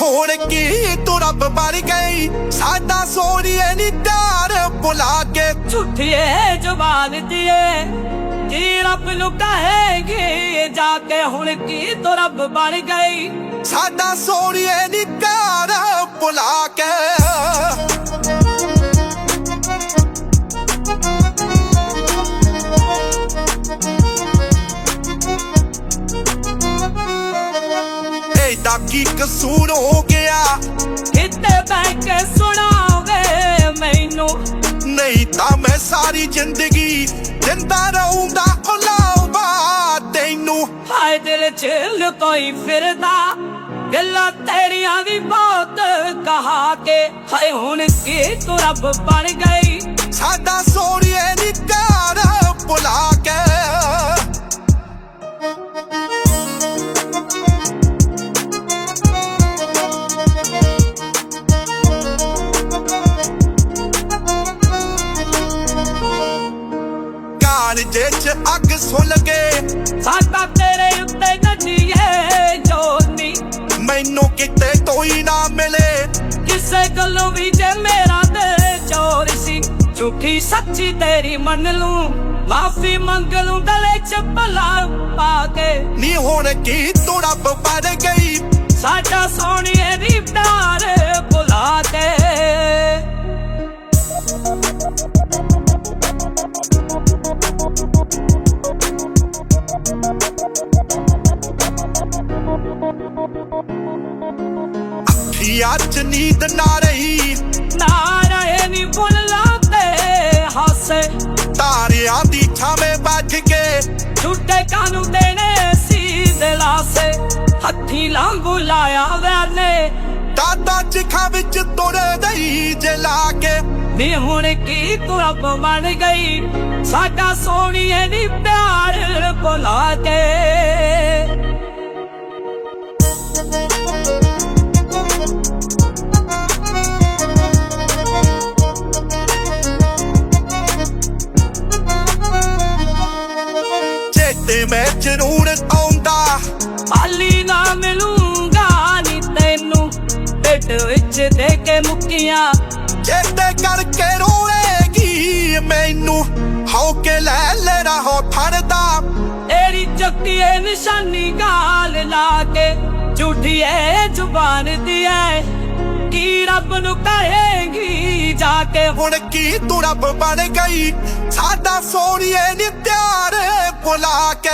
ਹੁਣ ਕੀ ਤੂੰ ਰੱਬ ਬਣ ਗਈ? ਸਾਡਾ ਸੋਹਣੀਏ ਨੀ ਪਿਆਰ ਭੁਲਾ ਕੇ। ਝੂਠੀਏ ਜ਼ੁਬਾਨ ਦੀਏ ਜੀ ਰੱਬ ਨੂੰ ਕਹੇਗੀ ਜਾ ਕੇ ਹੁਣ ਕੀ ਤੂੰ ਰੱਬ ਬਣ ਗਈ? ਸਾਡਾ ਸੋਹਣੀਏ ਨੀ ਇਹਦਾ ਕੀ ਕਸੂਰ ਹੋ ਗਿਆ? ਕਿਤੇ ਬਹਿ ਕੇ ਸੁਣਾਵੇ ਮੈਨੂੰ। ਨਹੀਂ ਤਾਂ ਮੈਂ ਸਾਰੀ ਜ਼ਿੰਦਗੀ ਜਿੰਦਾ ਰਹੂੰਗਾ ਉਲਾਵਾ ਤੈਨੂੰ। ਹਾਏ ਦਿਲ ਚ ਲੁਕੋਈ ਫਿਰਦਾ ਗੱਲਾਂ ਤੇਰੀਆਂ ਵੀ ਬਹੁਤ ਕਹਾ ਕੇ। ਹਾਏ ਹੁਣ ਕੀ ਤੂੰ ਰੱਬ ਬਣ ਗਈ। ਸਾਡਾ ਸੋਹਣੀਏ ਨੀ ਪਿਆਰ ਭੁਲਾ ਕਾਲ ਜੇ ਚ ਅੱਗ ਸੁਲ ਗਏ। ਸਾਡਾ ਤੇਰੇ ਉੱਤੇ ਗੱਡੀਏ ਜੋਨੀ। ਮੈਨੂੰ ਕਿਤੇ ਕੋਈ ਨਾ ਮਿਲੇ। ਕਿਸੇ ਗੱਲੋਂ ਵੀ ਜੇ ਮੇਰਾ ਤੇ ਚੋਰ ਸੀ। ਝੂਠੀ ਸੱਚੀ ਤੇਰੀ ਮੰਨ ਲੂੰ। ਮਾਫੀ ਮੰਗ ਲੂੰ ਗਲੇ ਚ ਭਲਾ ਪਾ ਕੇ। ਨੀ ਹੁਣ ਕੀ ਤੂੰ ਰੱਬ ਬਣ ਗਈ। ਸਾਡਾ ਸੋਹਣੀਏ ਦੀ ਪਿਆਰ ਭੁਲਾ ਕੇ। ਅੱਖੀਆਂ ਚ ਨੀਂਦ ਨਾ ਰਹੀ। ਨਾ ਰਹੇ ਨੀ ਬੁੱਲਾਂ ਤੇ ਹਾਸੇ। ਤਾਰਿਆਂ ਦੀ ਛਾਵੇਂ ਬੈਠ ਕੇ। ਝੂਠੇ ਕਾਨੂੰ ਦੇਣੇ ਸੀ ਦਿਲਾਸੇ। ਹੱਥੀ ਲਾਂਗੂ ਲਾਇਆ ਵੈਨੇ। ਦਾਦਾ ਚਿਖਾ ਵਿੱਚ ਤੁਰੇ ਦਈ ਜਲਾ ਕੇ। ਨੀ ਹੁਣ ਕੀ ਤੂੰ ਰੱਬ ਬਣ ਗਈ? ਸਾਡਾ ਸੋਹਣੀਏ ਨੀ ਪਿਆਰ ਭੁਲਾ ਕੇ। ਚੇਤੇ ਮੈਂ ਜ਼ਰੂਰ ਆਉਂਦਾ। ਹਾਲੀ ਨਾ ਮਿਲੂੰਗਾ ਨੀ ਤੈਨੂੰ। ਢਿੱਡ ਵਿੱਚ ਦੇ ਕੇ ਮੁੱਕੀਆਂ। ਚੇਤੇ ਕਰਕੇ ਰੋਏਗੀ ਮੈਨੂੰ ਹਉ ਕੇ ਲੈ ਲੈ ਰਹੋ ਥੜਦਾ ਤੇਰੀ ਚੱਕੀਏ ਨਿਸ਼ਾਨੀ ਗਾਲ ਲਾ ਕੇ ਝੂਠੀ ਏ ਜ਼ੁਬਾਨ ਦੀ ਐ। ਕੀ ਰੱਬ ਨੂੰ ਕਹੇਗੀ ਜਾ ਕੇ? ਹੁਣ ਕੀ ਤੂੰ ਰੱਬ ਬਣ ਗਈ? ਸਾਡਾ ਸੋਹਣੀਏ ਨੀ ਪਿਆਰ। ਬੁਲਾ ਕੇ